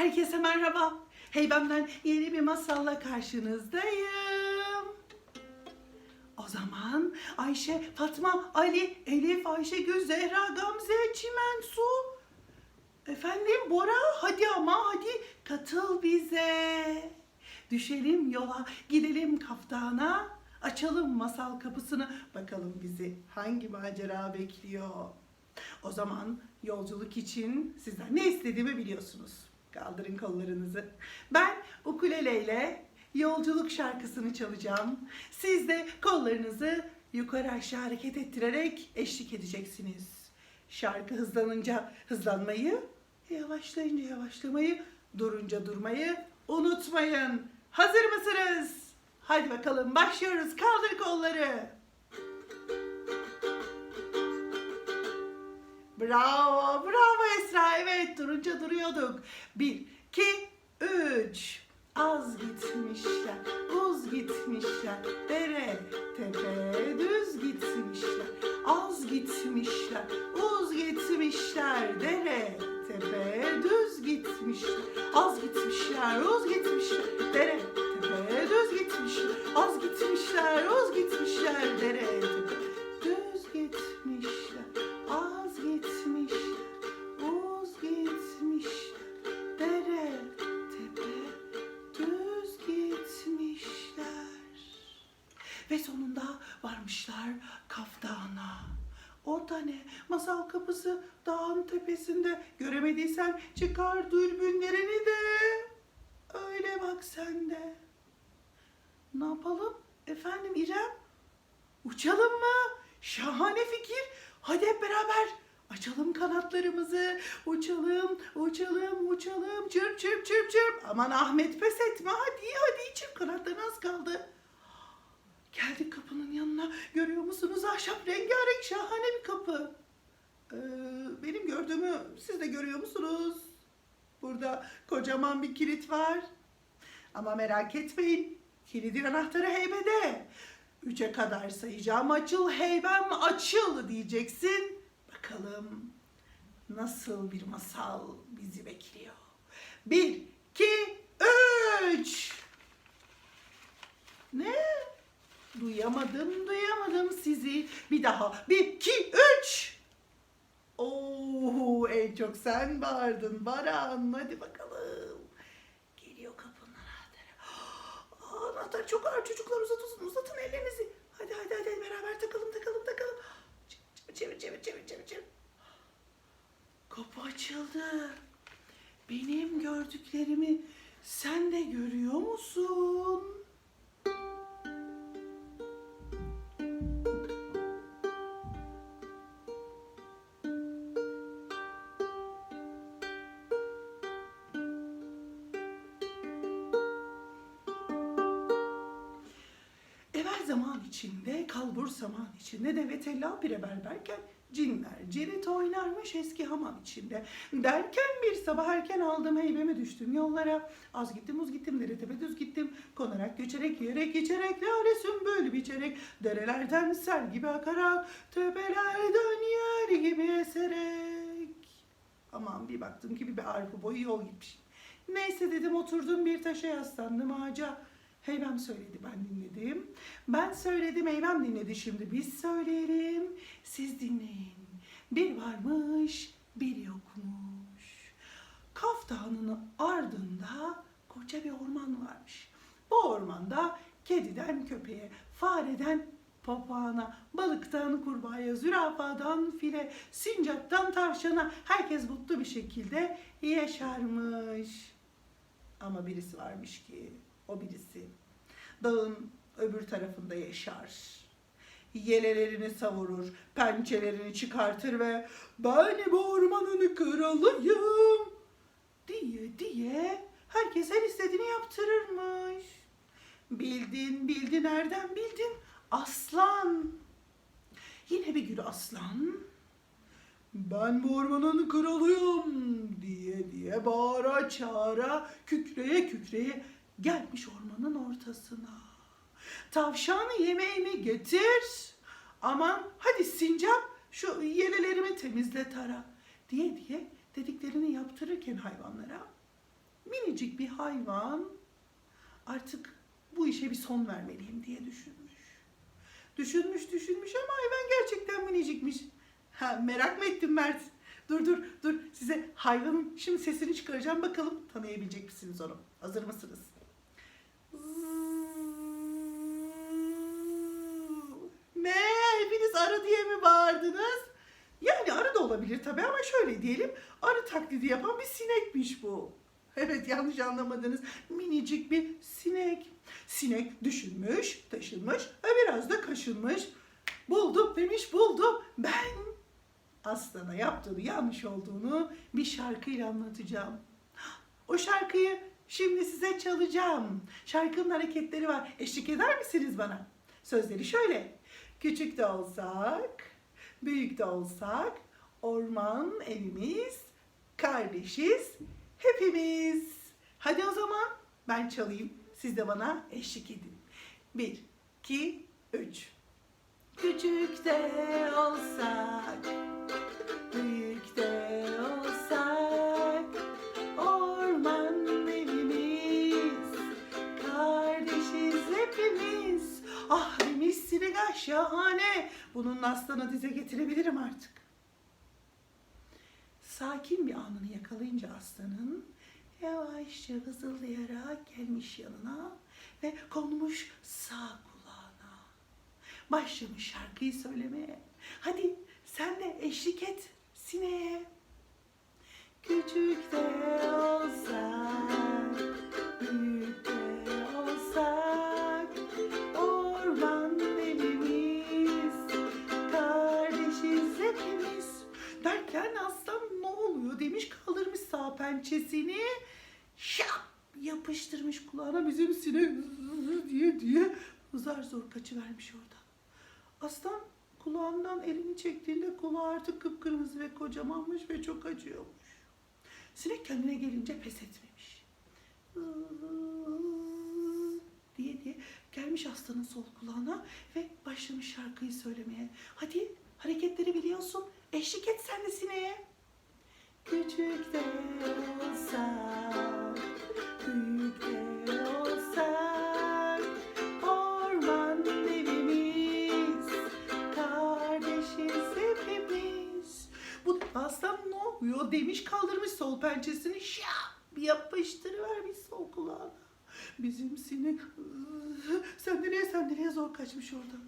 Herkese merhaba. Heybem'den yeni bir masalla karşınızdayım. O zaman Ayşe, Fatma, Ali, Elif, Ayşegül, Zehra, Gamze, Çimen, Su. Efendim Bora hadi ama hadi katıl bize. Düşelim yola, gidelim kaftana. Açalım masal kapısını. Bakalım bizi hangi macera bekliyor. O zaman yolculuk için sizden ne istediğimi biliyorsunuz. Kaldırın kollarınızı. Ben ukuleleyle yolculuk şarkısını çalacağım. Siz de kollarınızı yukarı aşağı hareket ettirerek eşlik edeceksiniz. Şarkı hızlanınca hızlanmayı, yavaşlayınca yavaşlamayı, durunca durmayı unutmayın. Hazır mısınız? Hadi bakalım başlıyoruz. Kaldır kolları. Bravo, bravo Esra. Evet, durunca duruyorduk. Bir, iki, üç. Az gitmişler, uz gitmişler, dere, tepe, düz gitmişler. Az gitmişler, uz gitmişler, dere, tepe, düz gitmişler. Az gitmişler, uz gitmişler, dere, tepe, düz gitmişler. Az gitmişler, uz gitmişler, dere, tepe, Ve sonunda varmışlar Kaftan'a. Orada ne? Masal kapısı dağın tepesinde. Göremediysen çıkar dürbünlerini de. Öyle bak sen de. Ne yapalım? Efendim İrem? Uçalım mı? Şahane fikir. Hadi hep beraber açalım kanatlarımızı. Uçalım, uçalım, uçalım. Çırp çırp çırp çırp. Aman Ahmet pes etme. Hadi hadi çırp kanatların az kaldı. Geldik kapının yanına. Görüyor musunuz? Ahşap rengarenk şahane bir kapı. Ee, benim gördüğümü siz de görüyor musunuz? Burada kocaman bir kilit var. Ama merak etmeyin. Kilidin anahtarı heybede. Üçe kadar sayacağım. Açıl heybem açıl diyeceksin. Bakalım nasıl bir masal bizi bekliyor. Bir, iki, üç. Ne? Duyamadım, duyamadım sizi. Bir daha. Bir, iki, üç. Oo, en çok sen bağırdın Baran. Hadi bakalım. Geliyor kapının anahtarı. Anahtar çok ağır çocuklar uzatın, uzatın ellerinizi. Hadi hadi hadi beraber takalım takalım takalım. Çevir çevir çevir çevir çevir. çevir. Kapı açıldı. Benim gördüklerimi sen de görüyor musun? Zaman içinde, kalbur zaman içinde, deve tella bire berberken cinler cirit oynarmış eski hamam içinde. Derken bir sabah erken aldım heybemi düştüm yollara. Az gittim uz gittim dere tepe düz gittim. Konarak göçerek yiyerek geçerek lale sümbül biçerek. Derelerden sel gibi akarak tepelerden yer gibi eserek. Aman bir baktım ki bir arpa boyu yol gitmiş. Neyse dedim oturdum bir taşa yaslandım ağaca. Heybem söyledi ben dinledim. Ben söyledim Heybem dinledi şimdi biz söyleyelim. Siz dinleyin. Bir varmış bir yokmuş. Kaf Dağı'nın ardında koca bir orman varmış. Bu ormanda kediden köpeğe, fareden papağana, balıktan kurbağaya, zürafadan file, sincaptan tavşana herkes mutlu bir şekilde yaşarmış. Ama birisi varmış ki dağın öbür tarafında yaşar. Yelelerini savurur, pençelerini çıkartır ve ben bu ormanın kralıyım diye diye herkes her istediğini yaptırırmış. Bildin, bildin, nereden bildin? Aslan. Yine bir gün aslan ben bu ormanın kralıyım diye diye bağıra çağıra kükreye kükreye gelmiş ormanın ortasına. Tavşan yemeğimi getir. Aman hadi sincap şu yelelerimi temizle tara diye diye dediklerini yaptırırken hayvanlara minicik bir hayvan artık bu işe bir son vermeliyim diye düşünmüş. Düşünmüş düşünmüş ama hayvan gerçekten minicikmiş. Ha, merak mı ettin Mert? Dur dur dur size hayvanın şimdi sesini çıkaracağım bakalım tanıyabilecek misiniz onu? Hazır mısınız? Ne? Hepiniz arı diye mi bağırdınız? Yani arı da olabilir tabii ama şöyle diyelim. Arı taklidi yapan bir sinekmiş bu. Evet yanlış anlamadınız. Minicik bir sinek. Sinek düşünmüş, taşınmış biraz da kaşınmış. Buldum demiş buldum. Ben aslana yaptığını yanlış olduğunu bir şarkıyla anlatacağım. O şarkıyı şimdi size çalacağım. Şarkının hareketleri var. Eşlik eder misiniz bana? Sözleri şöyle. Küçük de olsak, büyük de olsak, orman evimiz, kardeşiz hepimiz. Hadi o zaman ben çalayım. Siz de bana eşlik edin. Bir, iki, üç. Küçük de olsak, büyük şahane. Bunun aslanı dize getirebilirim artık. Sakin bir anını yakalayınca aslanın yavaşça vızıldayarak gelmiş yanına ve konmuş sağ kulağına. Başlamış şarkıyı söylemeye. Hadi sen de eşlik et sineğe. Küçük de olsak, büyük pençesini. Şap yapıştırmış kulağına bizim sinek diye diye zar zor kaçıvermiş oradan. Aslan kulağından elini çektiğinde kulağı artık kıpkırmızı ve kocamanmış ve çok acıyormuş. Sinek kendine gelince pes etmemiş. diye diye gelmiş aslanın sol kulağına ve başlamış şarkıyı söylemeye. Hadi hareketleri biliyorsun. Eşlik et sen de sineğe. Küçük de olsak, büyük de olsak, orman evimiz, kardeşiz hepimiz. Bu aslan ne oluyor demiş kaldırmış sol pençesini şap yapıştırıvermiş sol kulağına. Bizim sinek sen nereye sen nereye zor kaçmış oradan.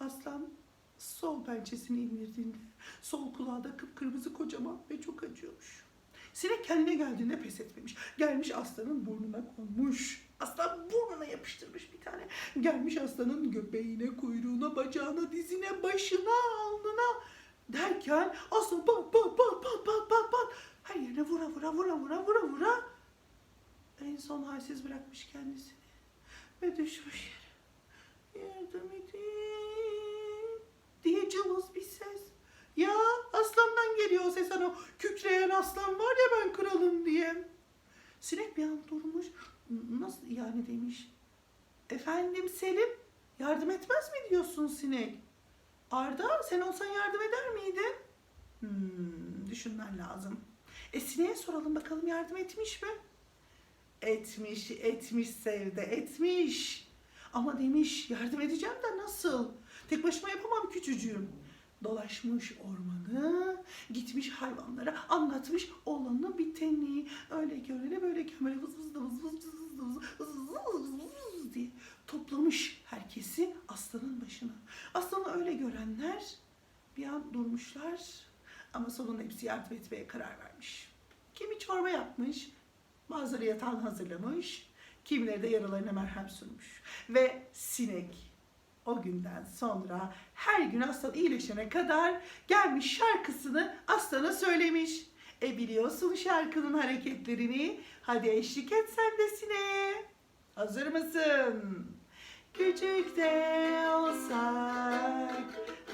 Aslan sol pençesini indirdiğinde sol kulağı da kıpkırmızı kocaman ve çok acıyormuş. Sinek kendine geldiğinde pes etmemiş. Gelmiş aslanın burnuna konmuş. Aslan burnuna yapıştırmış bir tane. Gelmiş aslanın göbeğine, kuyruğuna, bacağına, dizine, başına, alnına. Derken aslan pat pat pat pat pat pat pat her yerine vura vura vura vura vura vura. En son halsiz bırakmış kendisini. Ve düşmüş yere. Yardım edin diye cılız bir ses. Ya aslandan geliyor o ses hani o kükreyen aslan var ya ben kralım diye. Sinek bir an durmuş. Nasıl yani demiş. Efendim Selim yardım etmez mi diyorsun sinek? Arda sen olsan yardım eder miydin? Hmm, düşünmen lazım. E sineğe soralım bakalım yardım etmiş mi? Etmiş, etmiş Sevde, etmiş. Ama demiş yardım edeceğim de nasıl? Tek başıma yapamam küçücüğüm. Dolaşmış ormanı, gitmiş hayvanlara anlatmış olanı biteni. Öyle öyle böyle vız vız vız vız vız vız vız vız vız diye toplamış herkesi aslanın başına. Aslanı öyle görenler bir an durmuşlar ama sonunda hepsi yardım etmeye karar vermiş. Kimi çorba yapmış, bazıları yatağını hazırlamış, kimileri de yaralarına merhem sürmüş. Ve sinek o günden sonra her gün aslan iyileşene kadar gelmiş şarkısını aslana söylemiş. E biliyorsun şarkının hareketlerini. Hadi eşlik et sen de sineğe. Hazır mısın? Küçük de olsak,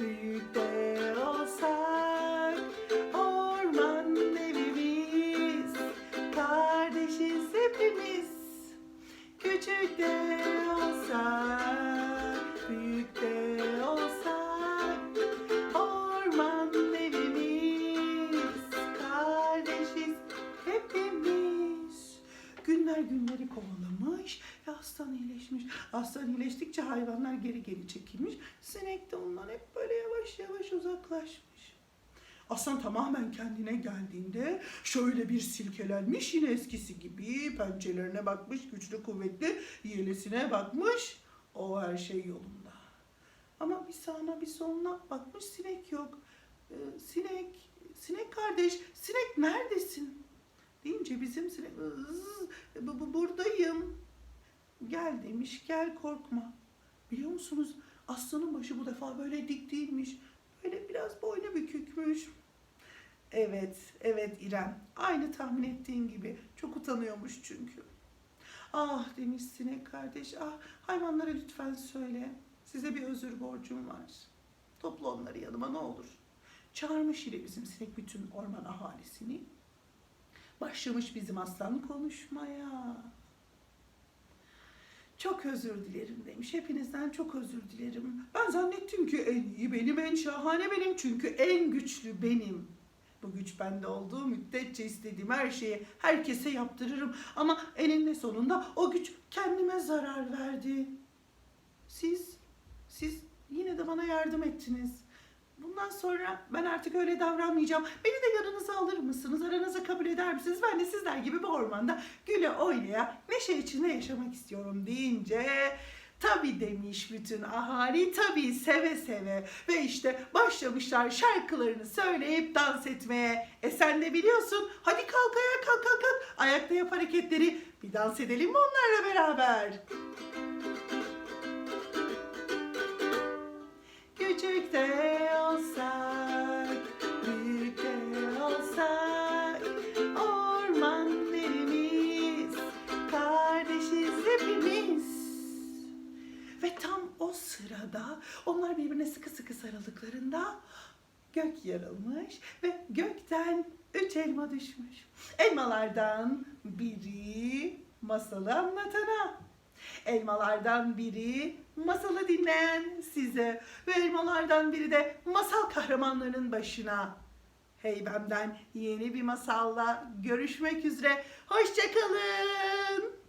büyük de olsak, orman evimiz, kardeşiz hepimiz. Küçük de olsak, aslan iyileşmiş. Aslan iyileştikçe hayvanlar geri geri çekilmiş. Sinek de ondan hep böyle yavaş yavaş uzaklaşmış. Aslan tamamen kendine geldiğinde şöyle bir silkelenmiş yine eskisi gibi pençelerine bakmış güçlü kuvvetli yelesine bakmış o her şey yolunda. Ama bir sağına bir soluna bakmış sinek yok. Ee, sinek, sinek kardeş, sinek neredesin? Deyince bizim sinek "Iz, bu, bu- buradayım. Gel demiş gel korkma. Biliyor musunuz aslanın başı bu defa böyle dik değilmiş. Böyle biraz boynu bükükmüş. Evet, evet İrem. Aynı tahmin ettiğin gibi. Çok utanıyormuş çünkü. Ah demiş sinek kardeş. Ah hayvanlara lütfen söyle. Size bir özür borcum var. Topla onları yanıma ne olur. Çağırmış yine bizim sinek bütün orman ahalisini. Başlamış bizim aslan konuşmaya. Çok özür dilerim demiş. Hepinizden çok özür dilerim. Ben zannettim ki en iyi benim, en şahane benim. Çünkü en güçlü benim. Bu güç bende olduğu müddetçe istediğim her şeyi herkese yaptırırım. Ama eninde sonunda o güç kendime zarar verdi. Siz, siz yine de bana yardım ettiniz. Bundan sonra ben artık öyle davranmayacağım. Beni de yanınıza alır mısınız? Aranıza kabul eder misiniz? Ben de sizler gibi bu ormanda güle oynaya, neşe içinde yaşamak istiyorum deyince Tabii demiş bütün ahali, tabii seve seve. Ve işte başlamışlar şarkılarını söyleyip dans etmeye. E sen de biliyorsun, hadi kalk ayağa kalk kalk kalk. Ayakta yap hareketleri. Bir dans edelim mi onlarla beraber? Küçük de olsak, büyük de olsak, orman derimiz, kardeşiz hepimiz. Ve tam o sırada onlar birbirine sıkı sıkı sarıldıklarında gök yarılmış ve gökten üç elma düşmüş. Elmalardan biri masalı anlatana, elmalardan biri masalı dinleyen size ve elmalardan biri de masal kahramanlarının başına. Heybem'den yeni bir masalla görüşmek üzere. Hoşçakalın.